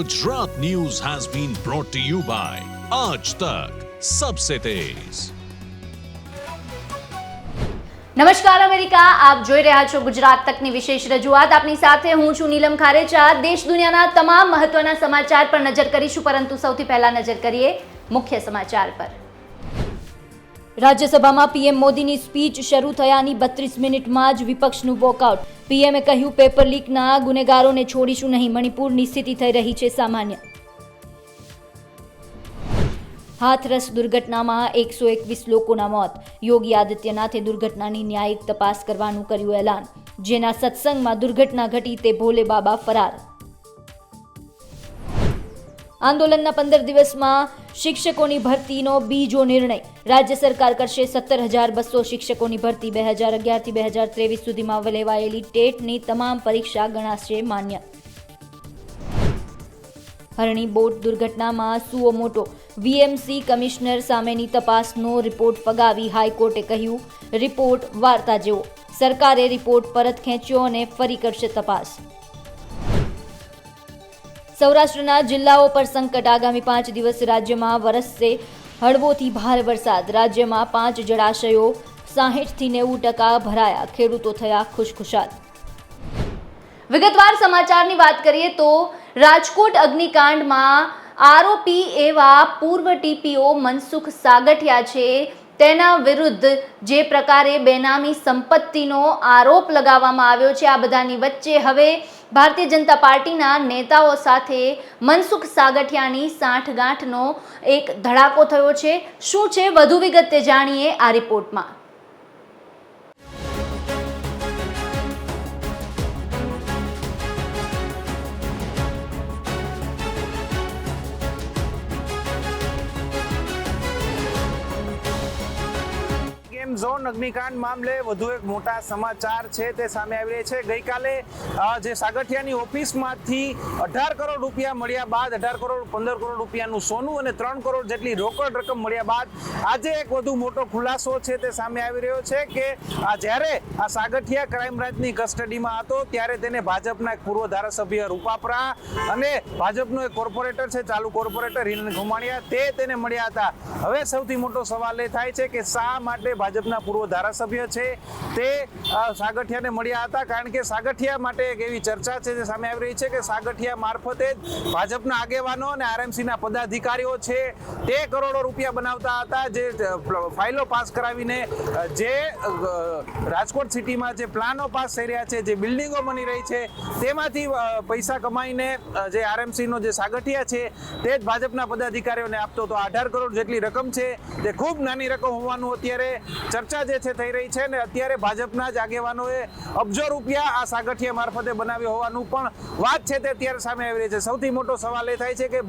Gujarat news has been brought to you by આજ Tak Sabse Tez. નમસ્કાર America આપ જોઈ રહ્યા છો ગુજરાત તકની વિશેષ રજૂઆત આપની સાથે હું છું નીલમ ખારેચા દેશ દુનિયાના તમામ મહત્વના સમાચાર પર નજર કરીશું પરંતુ સૌથી પહેલા નજર કરીએ મુખ્ય સમાચાર પર રાજ્યસભામાં પીએમ મોદીની સ્પીચ શરૂ થયાની બત્રીસ મિનિટમાં જ વિપક્ષનું વોકઆઉટ. પીએમએ કહ્યું, પેપર લીકના ગુનેગારોને છોડીશું નહીં. મણિપુરની સ્થિતિ થઈ રહી છે સામાન્ય. હાથરસ દુર્ઘટનામાં એકસો એકવીસ લોકોના મોત. યોગી આદિત્યનાથે દુર્ઘટનાની ન્યાયિક તપાસ કરવાનું કર્યું એલાન. જેના સત્સંગમાં દુર્ઘટના ઘટી તે ભોલે બાબા ફરાર. આંદોલનના પંદર દિવસમાં શિક્ષકોની ભરતીનો બીજો નિર્ણય. રાજ્ય સરકાર કરશે સત્તર હજાર બસો શિક્ષકોની ભરતી બે હજાર અગિયારથી બે હજાર ત્રેવીસ સુધીમાં લેવાયેલી ટેટની તમામ પરીક્ષા ગણાશે માન્ય. હરણી બોટ દુર્ઘટનામાં સુઓ મોટો. વીએમસી કમિશનર સામેની તપાસનો રિપોર્ટ ફગાવી હાઈકોર્ટે કહ્યું, રિપોર્ટ વાર્તા જેવો. સરકારે રિપોર્ટ પરત ખેંચ્યો અને ફરી કરશે તપાસ. સૌરાષ્ટ્રના જિલ્લાઓ પર સંકટ આગામી પાંચ દિવસ રાજ્યમાં વરસશે. હળવોથી ભારે વરસાદ. રાજ્યમાં પાંચ જળાશયો સાહીઠથી નેવું ટકા ભરાયા. ખેડૂતો થયા ખુશખુશાલ. વિગતવાર સમાચારની વાત કરીએ તો રાજકોટ અગ્નિકાંડમાં આરોપી એવા પૂર્વ ટીપીઓ મનસુખ સાગઠિયા છે. તેના વિરુદ્ધ જે પ્રકારે બેનામી સંપત્તિનો આરોપ લગાવવામાં આવ્યો છે, આ બધાની વચ્ચે હવે ભારતીય જનતા પાર્ટીના નેતાઓ સાથે મનસુખ સાગઠિયાની સાંઠગાંઠનો એક ધડાકો થયો છે. શું છે? વધુ વિગતે જાણીએ આ રિપોર્ટમાં. ગેમ ઝોન અગ્નિકાંડ મામલે વધુ એક મોટા સમાચાર છે તે સામે આવી રહ્યા છે. ગઈકાલે જે સાગઠિયાની ઓફિસમાંથી અઢાર કરોડ રૂપિયા મળ્યા બાદ, અઢાર કરોડ, પંદર કરોડ રૂપિયાનું સોનું અને ત્રણ કરોડ જેટલી રોકડ રકમ મળ્યા બાદ આજે એક વધુ મોટો ખુલાસો છે તે સામે આવી રહ્યો છે કે, આ જ્યારે આ સાગઠિયા ક્રાઇમ બ્રાન્ચની કસ્ટડીમાં હતો, ત્યારે તેને ભાજપના એક પૂર્વ ધારાસભ્ય રૂપાપરા અને ભાજપનો એક કોર્પોરેટર છે, ચાલુ કોર્પોરેટર હિરન ઘુમાણિયા, તે તેને મળ્યા હતા. હવે સૌથી મોટો સવાલ એ થાય છે કે શા માટે ભાજપના પૂર્વ ધારાસભ્ય છે. તે સાગઠિયાને મળ્યા હતા કારણ કે સાગઠિયા માટે એક એવી ચર્ચા છે જે સામે આવી રહી છે કે સાગઠિયા મારફતે જ ભાજપના આગેવાનો અને આરએમસીના પદાધિકારીઓ છે તે કરોડો રૂપિયા બનાવતા હતા જે ફાઇલો પાસ કરાવીને જે રાજકોટ સિટીમાં જે પ્લાનો પાસ થઈ રહ્યા છે, જે બિલ્ડિંગો બની રહી છે, તેમાંથી પૈસા કમાઈને જે આરએમસીનો જે સાગઠિયા છે તે જ ભાજપના પદાધિકારીઓને આપતો તો અઢાર કરોડ જેટલી રકમ છે તે ખૂબ નાની રકમ હોવાનું અત્યારે ચર્ચા જે છે થઈ રહી છે ને અત્યારે ભાજપના જ આગેવાનોએ અબજો રૂપિયા આ સાગઠિયા મારફતે બનાવ્યો હોવાનું પણ વાત છે તે અત્યારે સામે આવી રહી છે. સૌથી મોટો સવાલ એ થાય છે કે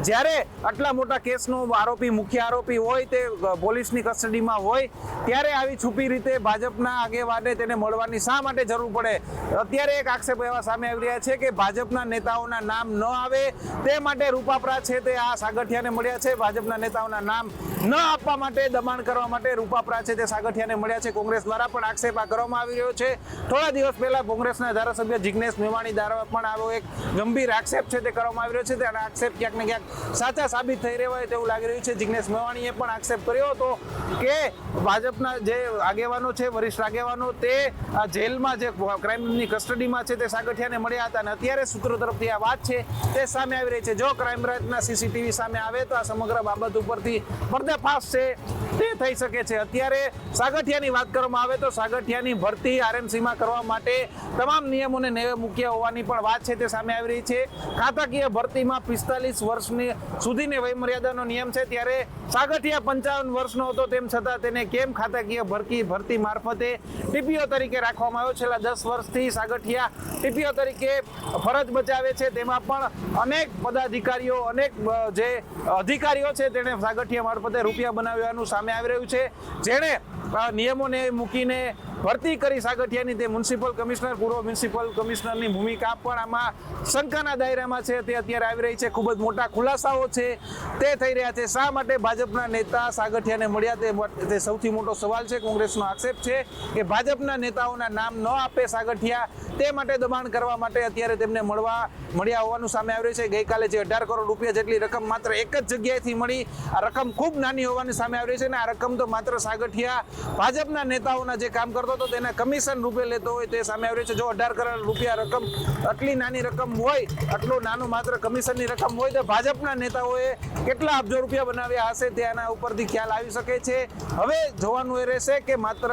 જ્યારે આટલા મોટા કેસનો આરોપી, મુખ્ય આરોપી હોય તે પોલીસની કસ્ટડીમાં હોય, ત્યારે આવી છુપી રીતે ભાજપના આગેવાને તેને મળવાની શા માટે જરૂર પડે? અત્યારે એક આક્ષેપ એવા સામે આવી રહ્યા છે કે ભાજપના નેતાઓના નામ ન આવે, તે માટે રૂપાપરા છે તે આ સાગઠિયાને મળ્યા છે. ભાજપના નેતાઓના નામ ન આપવા માટે, દબાણ કરવા માટે રૂપાપરા છે તે સાગઠિયાને મળ્યા છે. કોંગ્રેસ દ્વારા પણ આક્ષેપ આ કરવામાં આવી રહ્યો છે. થોડા દિવસ પહેલા કોંગ્રેસના ધારાસભ્ય જિગ્નેશ મેવાણી દ્વારા પણ આવો એક ગંભીર આક્ષેપ છે તે કરવામાં આવી રહ્યો છે. અને આક્ષેપ ક્યાંક ને ક્યાંક સાચા સાબિત થઈ રહ્યા હોય તેવું લાગી રહ્યું છે. જિગ્નેશ મેવાણીએ પણ આક્ષેપ કર્યો હતો કે ભાજપના જે આગેવાનો છે, વરિષ્ઠ આગેવાનો, તે આ જેલમાં જે ક્રાઇમની કસ્ટડીમાં છે તે સાગઠિયાને મળ્યા હતા અને અત્યારે સૂત્રો તરફથી આ વાત છે તે સામે આવી રહી છે. જો ક્રાઇમ બ્રાન્ચના સીસીટીવી સામે આવે તો આ સમગ્ર બાબત ઉપરથી પર્દાફાશ છે તે થઈ શકે છે. અત્યારે સાગઠિયાની વાત કરવામાં આવે તો સાગઠિયાની ભરતી આરએમસીમાં કરવા માટે તમામ નિયમોને નેવે મૂક્યા હોવાની પણ વાત છે તે સામે આવી રહી છે. ખાતાકીય ભરતીમાં પિસ્તાલીસ વર્ષની સુધીની વયમર્યાદાનો નિયમ છે. ત્યારે સાગઠિયા પંચાવન વર્ષનો હતો તેમ છતાં તેને કેમ ખાતાકીય ભરતી ભરતી મારફતે ટીપીઓ તરીકે રાખવામાં આવ્યો? છેલ્લા દસ વર્ષથી સાગઠિયા ટીપીઓ તરીકે ફરજ બજાવે છે. તેમાં પણ અનેક પદાધિકારીઓ, અનેક જે અધિકારીઓ છે, તેણે સાગઠિયા મારફતે રૂપિયા બનાવ્યાનું સામે આવી રહ્યું છે. જેણે નિયમોને મૂકીને ભરતી કરી સાગઠિયાની તે મ્યુનિસિપલ કમિશનર, પૂર્વ મ્યુનિસિપલ કમિશનરની ભૂમિકા પણ આમાં શંકાના દાયરામાં છે. તે અત્યારે આવી રહી છે. ખૂબ જ મોટા ખુલાસાઓ છે. તે થઈ રહ્યા છે. શા માટે ભાજપના નેતા સાગઠિયાને મળ્યા? તે સૌથી મોટો સવાલ છે. કોંગ્રેસનો આક્ષેપ છે કે ભાજપના નેતાઓના નામ ન આપે સાગઠિયા. તે માટે દબાણ કરવા માટે અત્યારે તેમને મળવા, મળ્યા હોવાનું સામે આવ્યું છે. ગઈકાલે જે અઢાર કરોડ રૂપિયા જેટલી રકમ માત્ર એક જ જગ્યાએથી મળી, આ રકમ ખૂબ નાની હોવાની સામે આવી રહી છે અને આ રકમ તો માત્ર સાગઠિયા ભાજપના નેતાઓના જે કામ કરતો હતો, તેના કમિશન રૂપે લેતો હોય તે સામે આવ્યું છે. જો અઢાર કરોડ રૂપિયા રકમ, આટલી નાની રકમ હોય, આટલું નાનું માત્ર કમિશનની રકમ હોય, તો ભાજપના નેતાઓએ કેટલા અબજો રૂપિયા બનાવ્યા હશે તે આના ઉપરથી ખ્યાલ આવી શકે છે. હવે જોવાનું એ રહેશે કે માત્ર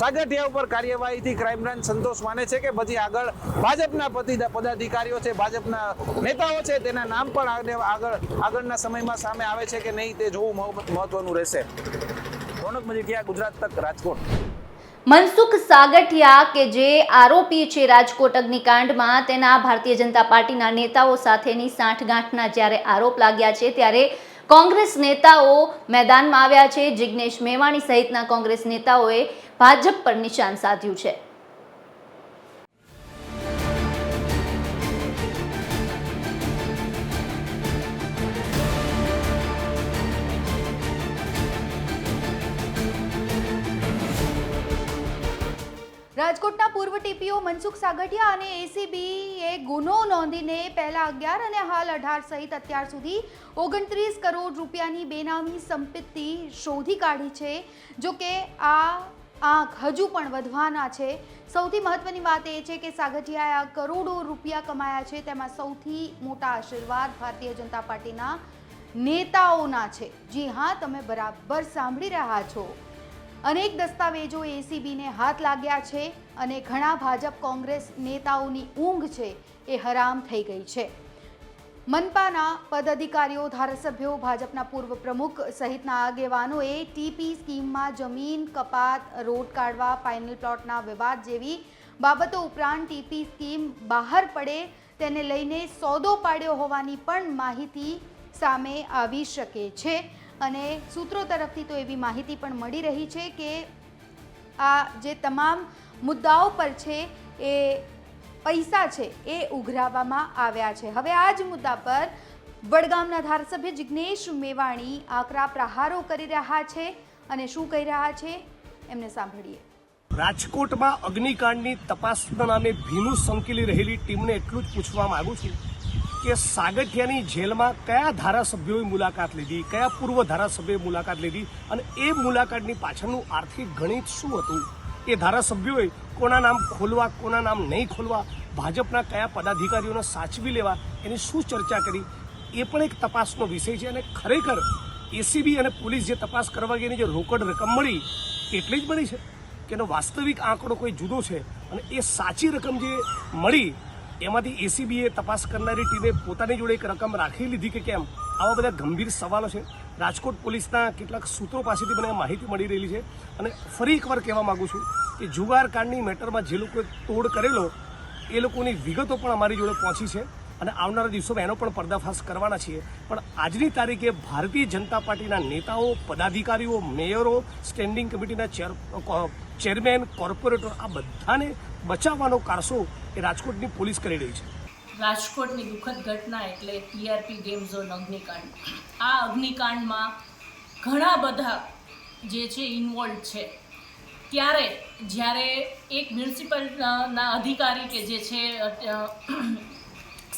સાગઠિયા ઉપર કાર્યવાહીથી ક્રાઇમ બ્રાન્ચ સંતોષ માને છે કે પછી આગળ ભાજપના પતિ પદાધિકારીઓ છે, ભાજપના નેતાઓ છે, તેના નામ પણ આગળ આગળના સમયમાં સામે આવે છે કે નહીં તે જોવું મહત્વનું રહેશે. રોનક મજીઠિયા, ગુજરાત તક રાજકોટ. મનસુખ સાગઠિયા કે જે આરોપી છે રાજકોટ અગ્નિકાંડમાં, તેના ભારતીય જનતા પાર્ટીના નેતાઓ સાથેની સાંઠગાંઠના જ્યારે આરોપ લાગ્યા છે, ત્યારે કોંગ્રેસ નેતાઓ મેદાનમાં આવ્યા છે. જિગ્નેશ મેવાણી સહિતના કોંગ્રેસ નેતાઓએ ભાજપ પર નિશાન સાધ્યું છે. રાજકોટના પૂર્વ ટીપીઓ મનસુખ સાગઠિયા અને એસીબી એ ગુનો નોંધીને પહેલા અગિયાર અને હાલ અઢાર સહિત અત્યાર સુધી ઓગણત્રીસ કરોડ રૂપિયાની બેનામી સંપત્તિ શોધી કાઢી છે. જો કે આ આંખ હજુ પણ વધવાના છે. સૌથી મહત્વની વાત એ છે કે સાગઠિયાએ કરોડો રૂપિયા કમાયા છે. તેમાં સૌથી મોટા આશીર્વાદ ભારતીય જનતા પાર્ટીના નેતાઓના છે. જી હા, તમે બરાબર સાંભળી રહ્યા છો. અનેક દસ્તાવેજો એસીબીને હાથ લાગ્યા છે અને ઘણા ભાજપ કોંગ્રેસ નેતાઓની ઊંઘ છે એ હરામ થઈ ગઈ છે. મનપાના પદાધિકારીઓ, ધારાસભ્યો, ભાજપના પૂર્વ પ્રમુખ સહિતના આગેવાનોએ ટીપી સ્કીમમાં જમીન, કપાત, રોડ કાઢવા ફાઇનલ પ્લોટના વિવાદ જેવી બાબતો ઉપરાંત ટીપી સ્કીમ બહાર પડે તેને લઈને સોદો પાડ્યો હોવાની પણ માહિતી સામે આવી શકે છે. અને સૂત્રો તરફથી તો એવી માહિતી પણ મળી રહી છે કે આ જે તમામ મુદ્દાઓ પર છે, એ પૈસા છે, એ ઉઘરાવવામાં આવ્યા છે. હવે આ જ મુદ્દા પર વડગામના ધારાસભ્ય જિગ્નેશ મેવાણી આકરા પ્રહારો કરી રહ્યા છે અને શું કહી રહ્યા છે, એમને સાંભળીએ. રાજકોટમાં અગ્નિકાંડની તપાસના નામે ભીનું સંકેલી રહેલી ટીમને એટલું જ પૂછવા માંગુ છું. કે સાગઠિયાની જેલમાં કયા ધારાસભ્યોએ મુલાકાત લીધી, કયા પૂર્વ ધારાસભ્યોએ મુલાકાત લીધી અને એ મુલાકાતની પાછળનું આર્થિક ગણિત શું હતું? એ ધારાસભ્યોએ કોના નામ ખોલવા, કોના નામ નહીં ખોલવા, ભાજપના કયા પદાધિકારીઓને સાચવી લેવા એની શું ચર્ચા કરી, એ પણ એક તપાસનો વિષય છે અને ખરેખર એસીબી અને પોલીસ જે તપાસ કરવા ગઈ એની જે રોકડ રકમ મળી, એટલી જ મળી છે? કે એનો વાસ્તવિક આંકડો કોઈ જુદો છે અને એ સાચી રકમ જે મળી એમાંથી એસીબીએ તપાસ કરનારી ટીમે પોતાની જોડે એક રકમ રાખી લીધી કે કેમ? આવા બધા ગંભીર સવાલો છે. રાજકોટ પોલીસના કેટલાક સૂત્રો પાસેથી મને માહિતી મળી રહેલી છે. અને ફરી એકવાર કહેવા માગું છું કે જુગાર કાંડની મેટરમાં જે લોકોએ તોડ કરેલો, એ લોકોની વિગતો પણ અમારી જોડે પહોંચી છે. અને આવનારા દિવસોમાં એનો પણ પર્દાફાશ કરવાના છીએ. પણ આજની તારીખે ભારતીય જનતા પાર્ટીના નેતાઓ, પદાધિકારીઓ, મેયરો, સ્ટેન્ડિંગ કમિટીના ચેર ચેરમેન, કોર્પોરેટર આ બધાને બચાવવાનો કારસો એ રાજકોટની પોલીસ કરી રહી છે. રાજકોટની દુઃખદ ઘટના એટલે ટીઆરપી ગેમ ઝોન અગ્નિકાંડ. આ અગ્નિકાંડમાં ઘણા બધા જે છે ઇન્વોલ્વ છે. ત્યારે જ્યારે એક મ્યુનિસિપલ ના અધિકારી કે જે છે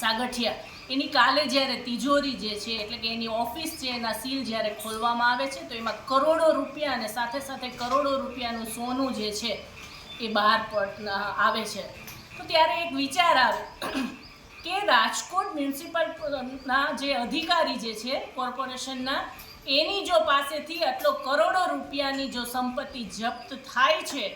સાગઠિયા એની કાલે જ્યારે તિજોરી જે છે, એટલે કે એની ઓફિસ છે, એના સીલ જ્યારે ખોલવામાં આવે છે, તો એમાં કરોડો રૂપિયા અને સાથે સાથે કરોડો રૂપિયાનું સોનું જે છે, એ બહાર આવે છે. તો ત્યારે એક વિચાર આવે કે રાજકોટ મ્યુનિસિપલના જે અધિકારી જે છે, કોર્પોરેશનના, એની જો પાસેથી આટલો કરોડો રૂપિયાની જો સંપત્તિ જપ્ત થાય છે,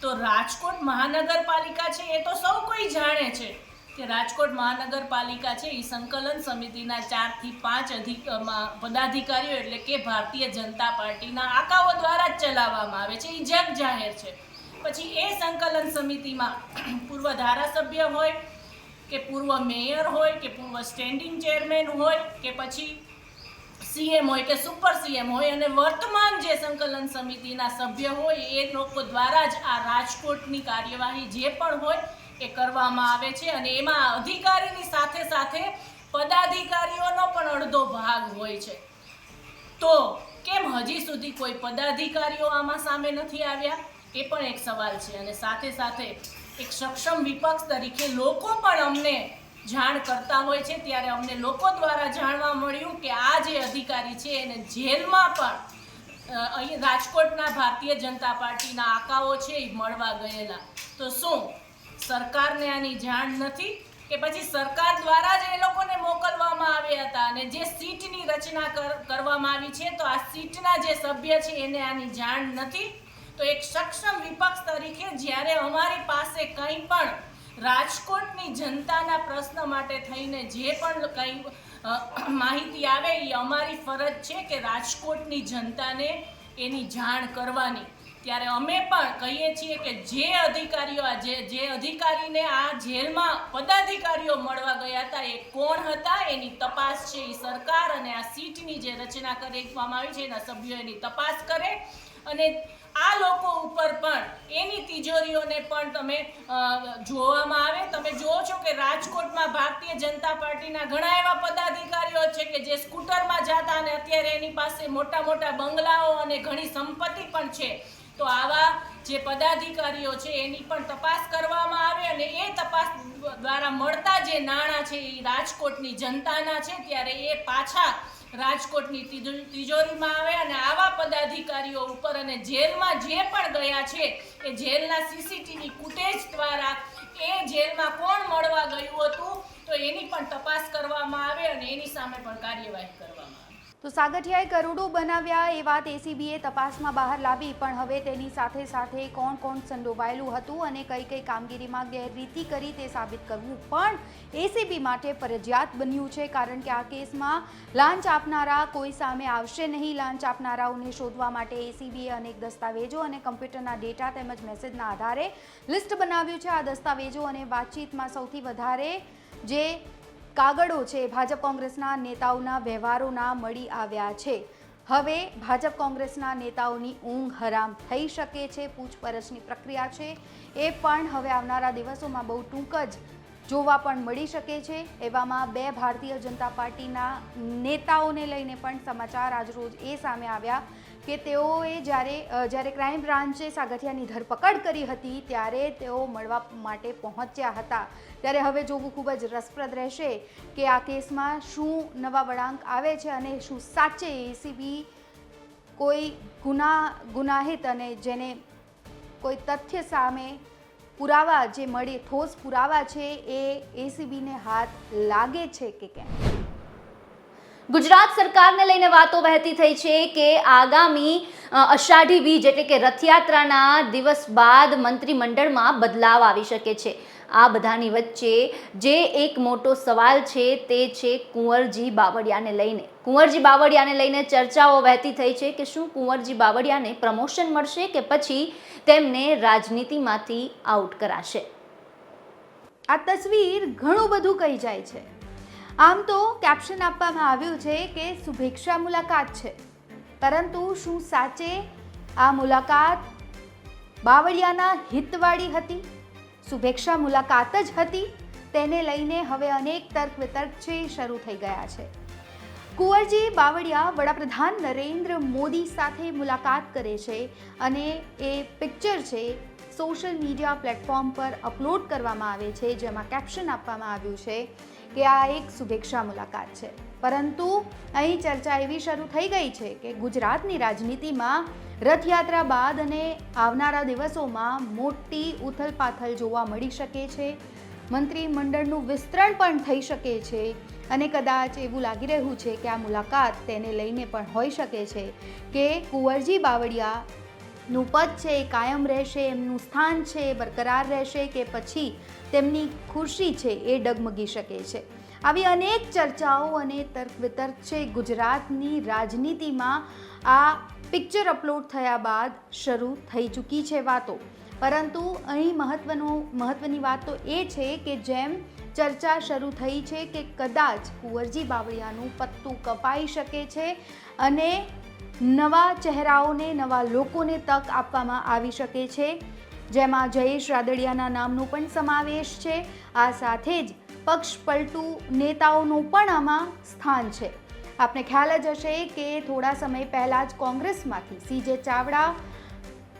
તો રાજકોટ મહાનગરપાલિકા છે, એ તો સૌ કોઈ જાણે છે. કે રાજકોટ મહાનગરપાલિકા છે એ સંકલન સમિતિના ચારથી પાંચ અધિક પદાધિકારીઓ એટલે કે ભારતીય જનતા પાર્ટીના આકાઓ દ્વારા જ ચલાવવામાં આવે છે એ જગ જાહેર છે. પછી એ સંકલન સમિતિમાં પૂર્વ ધારાસભ્ય હોય, કે પૂર્વ મેયર હોય, કે પૂર્વ સ્ટેન્ડિંગ ચેરમેન હોય, કે પછી સીએમ હોય, કે સુપર સીએમ હોય અને વર્તમાન જે સંકલન સમિતિના સભ્ય હોય, એ લોકો દ્વારા જ આ રાજકોટની કાર્યવાહી જે પણ હોય એ કરવામાં આવે છે અને એમાં અધિકારીની સાથે સાથે પદાધિકારીઓનો પણ અડધો ભાગ હોય છે. તો કેમ હજી સુધી કોઈ પદાધિકારીઓ આમાં સામે નથી આવ્યા? એ પણ એક સવાલ છે અને સાથે સાથે એક સક્ષમ વિપક્ષ તરીકે લોકો પણ અમને જાણ કરતા હોય છે. ત્યારે અમને લોકો દ્વારા જાણવા મળ્યું કે આ જે અધિકારી છે એને જેલમાં પણ અહીં રાજકોટના ભારતીય જનતા પાર્ટીના આકાઓ છે એ મળવા ગયેલા. તો શું સરકારને આની જાણ નથી કે પછી સરકાર દ્વારા જ એ લોકોને મોકલવામાં આવ્યા હતા અને જે સીટની રચના કર- કરવામાં આવી છે, તો આ સીટના જે સભ્ય છે એને આની જાણ નથી. તો એક સક્ષમ વિપક્ષ તરીકે જ્યારે અમારી પાસે કંઈ પણ રાજકોટની જનતાના પ્રશ્ન માટે થઈને જે પણ કંઈ માહિતી આવે એ અમારી ફરજ છે કે રાજકોટની જનતાને એની જાણ કરવાની. ત્યારે અમે પણ કહીએ છીએ કે જે અધિકારીઓ આ જે જે અધિકારીને આ જેલમાં પદાધિકારીઓ મળવા ગયા હતા, એ કોણ હતા? એની તપાસ છે એ સરકાર અને આ સીટની જે રચના કરવામાં આવી છે, એના સભ્યો એની તપાસ કરે. અને આ લોકો ઉપર પણ એની તિજોરીઓને પણ તમે જોવામાં આવે. તમે જુઓ છો કે રાજકોટમાં ભારતીય જનતા પાર્ટીના ઘણા એવા પદાધિકારીઓ છે કે જે સ્કૂટરમાં જતા અને અત્યારે એની પાસે મોટા મોટા બંગલાઓ અને ઘણી સંપત્તિ પણ છે. તો આવા જે પદાધિકારીઓ છે, એની પણ તપાસ કરવામાં આવે અને એ તપાસ દ્વારા મળતા જે નાણાં છે, એ રાજકોટની જનતાના છે, ત્યારે એ પાછા રાજકોટની તિજો- તિજોરીમાં આવે અને આવા પદાધિકારીઓ ઉપર અને જેલમાં જે પણ ગયા છે, એ જેલના સીસીટીવી ફૂટેજ દ્વારા એ જેલમાં કોણ મળવા ગયું હતું, તો એની પણ તપાસ કરવામાં આવે અને એની સામે પણ કાર્યવાહી કરવામાં તો સાગઠિયાએ કરોડો બનાવ્યા એ વાત એસીબીએ તપાસમાં બહાર લાવી, પણ હવે તેની સાથે સાથે કોણ કોણ સંડોવાયેલું હતું અને કઈ કઈ કામગીરીમાં ગેરરીતિ કરી તે સાબિત કરવું પણ એસીબી માટે ફરજિયાત બન્યું છે, કારણ કે આ કેસમાં લાંચ આપનારા કોઈ સામે આવશે નહીં. લાંચ આપનારાઓને શોધવા માટે એસીબીએ અનેક દસ્તાવેજો અને કમ્પ્યુટરના ડેટા તેમજ મેસેજના આધારે લિસ્ટ બનાવ્યું છે. આ દસ્તાવેજો અને વાતચીતમાં સૌથી વધારે જે કાગળો છે, ભાજપ કોંગ્રેસના નેતાઓના વ્યવહારોના મળી આવ્યા છે. હવે ભાજપ કોંગ્રેસના નેતાઓની ઊંઘ હરામ થઈ શકે છે, પૂછપરછની પ્રક્રિયા છે. એ પણ હવે આવનારા દિવસોમાં બહુ ટૂંક જ જોવા પણ મળી શકે છે. એવામાં બે ભારતીય જનતા પાર્ટીના નેતાઓને લઈને પણ સમાચાર આજરોજ એ સામે આવ્યા. કે તેઓએ જ્યારે જ્યારે ક્રાઇમ બ્રાન્ચે સાગઠિયાની ધરપકડ કરી હતી, ત્યારે તેઓ મળવા માટે પહોંચ્યા હતા. ત્યારે હવે જોવું ખૂબ જ રસપ્રદ રહેશે કે આ કેસમાં શું નવા વળાંક આવે છે અને શું સાચે એસીબી કોઈ ગુના, ગુનાહિત અને જેને કોઈ તથ્ય સામે પુરાવા જે મળે, ઠોસ પુરાવા છે, એ એસીબીને હાથ લાગે છે કે કેમ? ગુજરાત સરકારને લઈને વાતો વહેતી થઈ છે કે આગામી અષાઢી બીજ એટલે કે રથયાત્રાના દિવસ બાદ મંત્રીમંડળમાં બદલાવ આવી શકે છે. આ બધાની વચ્ચે જે એક મોટો સવાલ છે તે છે કુંવરજી બાવળિયાને લઈને. કુંવરજી બાવળિયાને લઈને ચર્ચાઓ વહેતી થઈ છે કે શું કુંવરજી બાવળિયાને પ્રમોશન મળશે કે પછી તેમને રાજનીતિમાંથી આઉટ કરાશે? આ તસવીર ઘણું બધું કહી જાય છે. આમ તો કેપ્શન આપવામાં આવ્યું છે કે શુભેચ્છા મુલાકાત છે. પરંતુ શું સાચે આ મુલાકાત બાવળિયાના હિતવાળી હતી? શુભેચ્છા મુલાકાત જ હતી? તેને લઈને હવે અનેક તર્ક વિતર્ક છે, શરૂ થઈ ગયા છે. કુંવરજી બાવળિયા વડાપ્રધાન નરેન્દ્ર મોદી સાથે મુલાકાત કરે છે અને એ પિક્ચર છે સોશિયલ મીડિયા પ્લેટફોર્મ પર અપલોડ કરવામાં આવે છે, જેમાં કેપ્શન આપવામાં આવ્યું છે કે આ એક શુભેચ્છા મુલાકાત છે. પરંતુ અહીં ચર્ચા એવી શરૂ થઈ ગઈ છે કે ગુજરાતની રાજનીતિમાં રથયાત્રા બાદ અને આવનારા દિવસોમાં મોટી ઉથલપાથલ જોવા મળી શકે છે. મંત્રીમંડળનું વિસ્તરણ પણ થઈ શકે છે અને કદાચ એવું લાગી રહ્યું છે કે આ મુલાકાત તેને લઈને પણ હોઈ શકે છે કે કુંવરજી બાવળિયાનું પદ છે એ કાયમ રહેશે, એમનું સ્થાન છે બરકરાર રહેશે કે પછી તેમની ખુરશી છે એ ડગમગી શકે છે. આવી અનેક ચર્ચાઓ અને તર્ક વિતર્ક છે ગુજરાતની રાજનીતિમાં આ પિક્ચર અપલોડ થયા બાદ શરૂ થઈ ચૂકી છે વાતો. પરંતુ અહીં મહત્વનું, મહત્વની વાત તો એ છે કે જેમ ચર્ચા શરૂ થઈ છે કે કદાચ કુંવરજી બાવળિયાનું પત્તું કપાઈ શકે છે અને નવા ચહેરાઓને, નવા લોકોને તક આપવામાં આવી શકે છે. જેમાં જયેશ રાદડિયાના નામનો પણ સમાવેશ છે. આ સાથે જ પક્ષ પલટુ નેતાઓનું પણ આમાં સ્થાન છે. આપને ખ્યાલ જ હશે કે થોડા સમય પહેલાં જ કોંગ્રેસમાંથી સીજે ચાવડા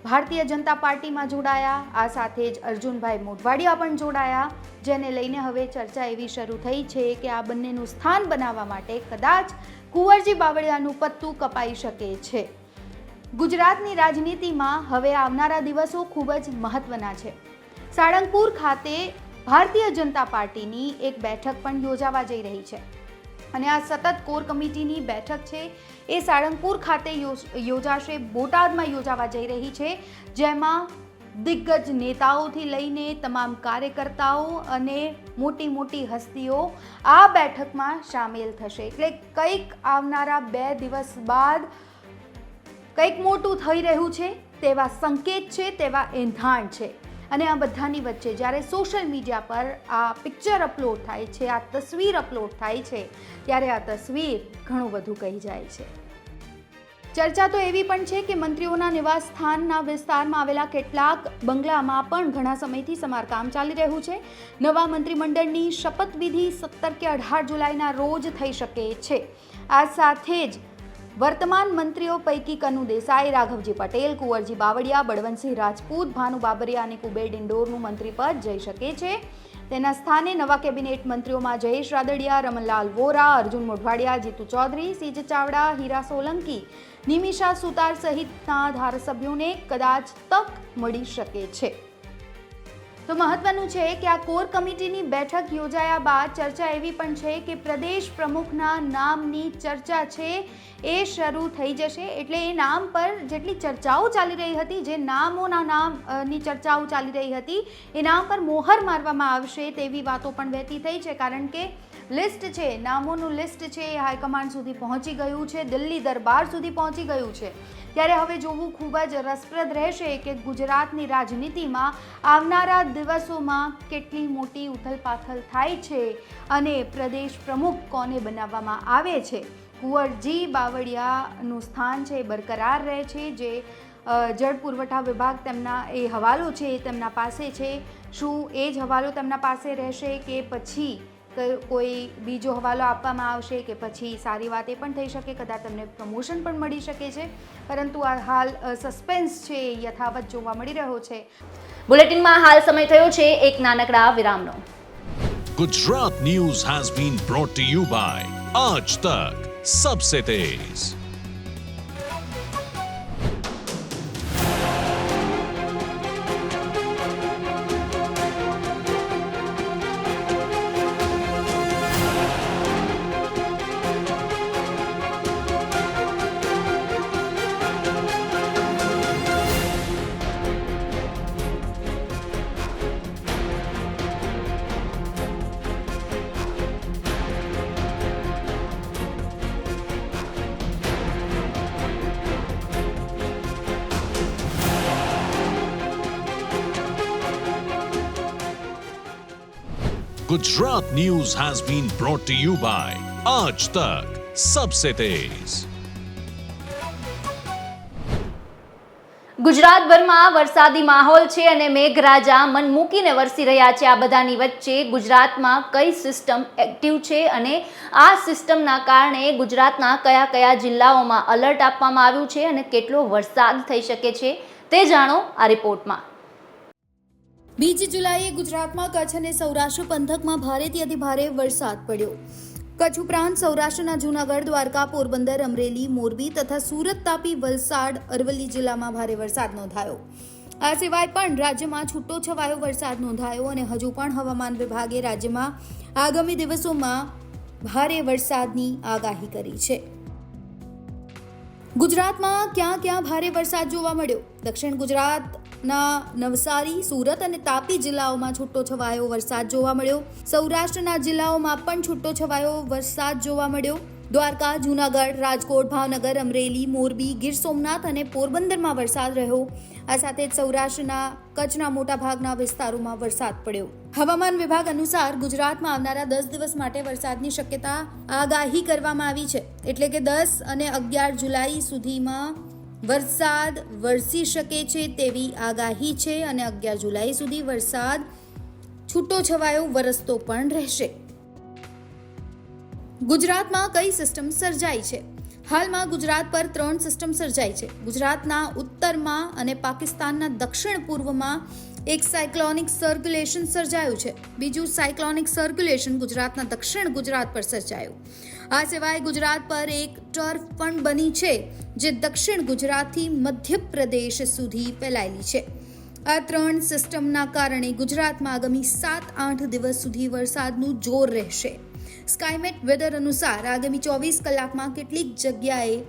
ભારતીય જનતા પાર્ટીમાં જોડાયા. આ સાથે જ અર્જુનભાઈ મોઢવાડિયા પણ જોડાયા. જેને લઈને હવે ચર્ચા એવી શરૂ થઈ છે કે આ બંનેનું સ્થાન બનાવવા માટે કદાચ કુંવરજી બાવળિયાનું પત્તું કપાઈ શકે છે. ગુજરાતની રાજનીતિમાં હવે આવનારા દિવસો ખૂબ જ મહત્વના છે. સાળંગપુર ખાતે ભારતીય જનતા પાર્ટીની એક બેઠક પણ યોજાવા જઈ રહી છે. અને આ સતત કોર કમિટીની બેઠક છે એ સાળંગપુર ખાતે યોજાશે, બોટાદમાં યોજાવા જઈ રહી છે, જેમાં દિગ્ગજ નેતાઓથી લઈને તમામ કાર્યકર્તાઓ અને મોટી મોટી હસ્તીઓ આ બેઠકમાં સામેલ થશે. એટલે કંઈક આવનારા બે દિવસ બાદ કંઈક મોટું થઈ રહ્યું છે, તેવા સંકેત છે, તેવા એંધાણ છે. અને આ બધાની વચ્ચે જ્યારે સોશિયલ મીડિયા પર આ પિક્ચર અપલોડ થાય છે, આ તસવીર અપલોડ થાય છે, ત્યારે આ તસવીર ઘણું બધું કહી જાય છે. ચર્ચા તો એવી પણ છે કે મંત્રીઓના નિવાસ સ્થાનના વિસ્તારમાં આવેલા કેટલાક બંગલામાં પણ ઘણા સમયથી સમારકામ ચાલી રહ્યું છે. નવા મંત્રીમંડળની શપથવિધિ સત્તર કે અઢાર જુલાઈના રોજ થઈ શકે છે. આ સાથે જ વર્તમાન મંત્રીઓ પૈકી કનુ દેસાઈ, રાઘવજી પટેલ, કુંવરજી બાવળિયા, બળવંતસિંહ રાજપૂત, ભાનુ બાબરિયા અને કુબેર ડિંડોરનું મંત્રી પદ જઈ શકે છે. તેના સ્થાને નવા કેબિનેટ મંત્રીઓમાં જયેશ રાદડિયા, રમણલાલ વોરા, અર્જુન મોઢવાડિયા, જીતુ ચૌધરી, સીજ ચાવડા, હીરા સોલંકી, નિમિષા સુતાર સહિતના ધારાસભ્યોને કદાચ તક મળી શકે છે. તો મહત્વનું છે કે આ કોર કમિટીની બેઠક યોજાયા બાદ ચર્ચા એવી પણ છે કે પ્રદેશ પ્રમુખના નામની ચર્ચા છે એ શરૂ થઈ જશે એટલે એ નામ પર જેટલી ચર્ચાઓ ચાલી રહી હતી, જે નામોના નામની ચર્ચાઓ ચાલી રહી હતી, એ નામ પર મોહર મારવામાં આવશે તેવી વાતો પણ વહેતી થઈ છે. કારણ કે લિસ્ટ છે, નામોનું લિસ્ટ છે, એ હાઈકમાન્ડ સુધી પહોંચી ગયું છે, દિલ્હી દરબાર સુધી પહોંચી ગયું છે. ત્યારે હવે જોવું ખૂબ જ રસપ્રદ રહેશે કે ગુજરાતની રાજનીતિમાં આવનારા દિવસોમાં કેટલી મોટી ઉથલપાથલ થાય છે અને પ્રદેશ પ્રમુખ કોને બનાવવામાં આવે છે. કુંવરજી બાવળિયાનું સ્થાન છે, એ બરકરાર રહે છે, જે જળ પુરવઠા વિભાગ તેમના, એ હવાલો છે એ તેમના પાસે છે. શું એ જ હવાલો તેમના પાસે રહેશે કે પછી કોઈ બીજો હવાલો આપવામાં આવશે કે પછી સારી વાત એ પણ થઈ શકે, કદાચ તમને પ્રમોશન પણ મળી શકે છે. પરંતુ આ હાલ સસ્પેન્સ છે એ યથાવત જોવા મળી રહ્યો છે. બુલેટિનમાં હાલ સમય થયો છે એક નાનકડા વિરામનો. Gujarat news has been brought you by Aaj Tak subcities. Gujarat news has been brought to you by આજ તક Sabse Tez. ગુજરાતભરમાં વરસાદી માહોલ છે અને મેઘરાજા મન મૂકીને વરસી રહ્યા છે આ બધાની વચ્ચે ગુજરાતમાં કઈ સિસ્ટમ એક્ટિવ છે અને આ સિસ્ટમના કારણે ગુજરાતના કયા કયા જિલ્લાઓમાં અલર્ટ આપવામાં આવ્યું છે અને કેટલો વરસાદ થઈ શકે છે તે જાણો આ રિપોર્ટમાં બીજી જુલાઈએ ગુજરાતમાં કચ્છ અને સૌરાષ્ટ્ર પંથકમાં ભારેથી અતિભારે વરસાદ પડ્યો. કચ્છ ઉપરાંત સૌરાષ્ટ્રના જૂનાગઢ, દ્વારકા, પોરબંદર, અમરેલી, મોરબી તથા સુરત તાપી, વલસાડ, અરવલ્લી જિલ્લામાં ભારે વરસાદ નોંધાયો. આ સિવાય પણ રાજ્યમાં છૂટો છવાયો વરસાદ નોંધાયો અને હજુ પણ હવામાન વિભાગે રાજ્યમાં આગામી દિવસોમાં ભારે વરસાદની આગાહી કરી છે. ગુજરાતમાં ક્યાં ક્યાં ભારે વરસાદ જોવા મળ્યો? દક્ષિણ ગુજરાતના નવસારી, સુરત અને તાપી જિલ્લાઓમાં છૂટો છવાયો વરસાદ જોવા મળ્યો. સૌરાષ્ટ્રના જિલ્લાઓમાં પણ છૂટો છવાયો વરસાદ જોવા મળ્યો. દ્વારકા, જૂનાગઢ, રાજકોટ, ભાવનગર, અમરેલી, મોરબી, ગીર સોમનાથ અને પોરબંદરમાં વરસાદ રહ્યો. આ સાથે જ સૌરાષ્ટ્રના કચ્છના મોટા ભાગના વિસ્તારોમાં વરસાદ પડ્યો. હવામાન વિભાગ અનુસાર ગુજરાતમાં આવનારા દસ દિવસ માટે વરસાદની શક્યતા આગાહી કરવામાં આવી છે. એટલે કે દસ અને અગિયાર જુલાઈ સુધીમાં વરસાદ વરસી શકે છે તેવી આગાહી છે અને અગિયાર જુલાઈ સુધી વરસાદ છૂટો છવાયો વરસતો પણ રહેશે. ગુજરાતમાં કઈ સિસ્ટમ સર્જાઈ છે? હાલમાં ગુજરાત પર ત્રણ સિસ્ટમ સર્જાઈ છે. ગુજરાતના ઉત્તરમાં અને પાકિસ્તાનના દક્ષિણ પૂર્વમાં એક સાયક્લોનિક સર્ક્યુલેશન સર્જાયું છે. બીજું સાયક્લોનિક સર્ક્યુલેશન ગુજરાતના દક્ષિણ ગુજરાત પર સર્જાયું. આ સિવાય ગુજરાત પર એક ટર્ફ પણ બની છે, જે દક્ષિણ ગુજરાતથી મધ્યપ્રદેશ સુધી ફેલાયેલી છે. આ ત્રણ સિસ્ટમના કારણે ગુજરાતમાં આગામી સાત આઠ દિવસ સુધી વરસાદનું જોર રહેશે. સ્કાયમેટ વેધર અનુસાર આગામી ચોવીસ કલાકમાં કેટલીક જગ્યાએ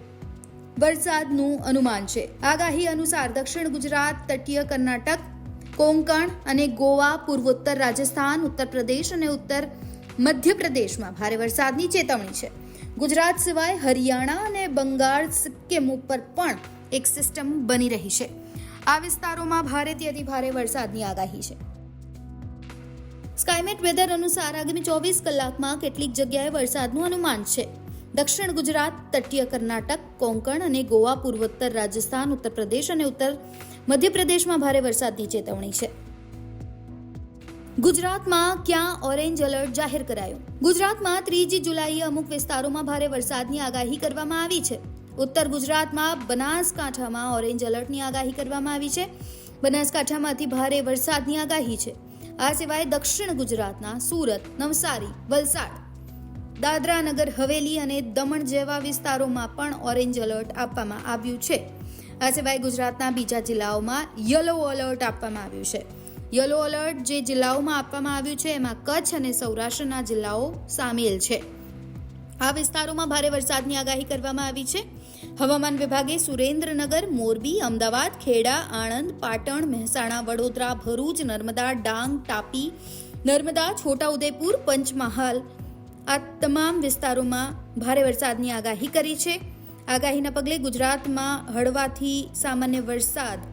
વરસાદનું અનુમાન છે. આગાહી અનુસાર દક્ષિણ ગુજરાત, તટીય કર્ણાટક, કોંકણ અને ગોવા, પૂર્વોત્તર રાજસ્થાન, ઉત્તર પ્રદેશ અને ઉત્તર મધ્યપ્રદેશમાં ભારે વરસાદની ચેતવણી છે. ગુજરાત સિવાય હરિયાણા અને બંગાળ સિક્કિમ ઉપર પણ એક સિસ્ટમ બની રહી છે. આ વિસ્તારોમાં ભારેથી અતિ ભારે વરસાદની આગાહી છે. સ્કાયમેટ વેધર અનુસાર આગામી ચોવીસ કલાકમાં કેટલીક જગ્યાએ વરસાદનું અનુમાન છે. દક્ષિણ ગુજરાત, તટીય કર્ણાટક, કોંકણ અને ગોવા, પૂર્વોત્તર રાજસ્થાન ઉત્તર પ્રદેશ અને ઉત્તર મધ્યપ્રદેશમાં ભારે વરસાદની ચેતવણી છે. ગુજરાતમાં ક્યાં ઓરેન્જ એલર્ટ જાહેર કરાયું? ગુજરાતમાં ત્રીજી જુલાઈએ અમુક વિસ્તારોમાં ભારે વરસાદની આગાહી કરવામાં આવી છે. ઉત્તર ગુજરાતમાં બનાસકાંઠામાં ઓરેન્જ એલર્ટની આગાહી કરવામાં આવી છે. બનાસકાંઠામાંથી ભારે વરસાદની આગાહી છે. આ સિવાય દક્ષિણ ગુજરાતના સુરત, નવસારી, વલસાડ દાદરા નગર હવેલી અને દમણ જેવા વિસ્તારોમાં પણ ઓરેન્જ એલર્ટ આપવામાં આવ્યું છે. આ સિવાય ગુજરાતના બીજા જિલ્લાઓમાં યલો એલર્ટ આપવામાં આવ્યું છે. યલો એલર્ટ જે જિલ્લાઓમાં આપવામાં આવ્યું છે, એમાં કચ્છ અને સૌરાષ્ટ્રના જિલ્લાઓ સામેલ છે. આ વિસ્તારોમાં ભારે વરસાદની આગાહી કરવામાં આવી છે. હવામાન વિભાગે સુરેન્દ્રનગર, મોરબી, અમદાવાદ, ખેડા, આણંદ, પાટણ, મહેસાણા, વડોદરા, ભરૂચ, નર્મદા, ડાંગ, તાપી, નર્મદા, છોટાઉદેપુર, પંચમહાલ આ તમામ વિસ્તારોમાં ભારે વરસાદની આગાહી કરી છે. આગાહીના પગલે ગુજરાતમાં હળવાથી સામાન્ય વરસાદ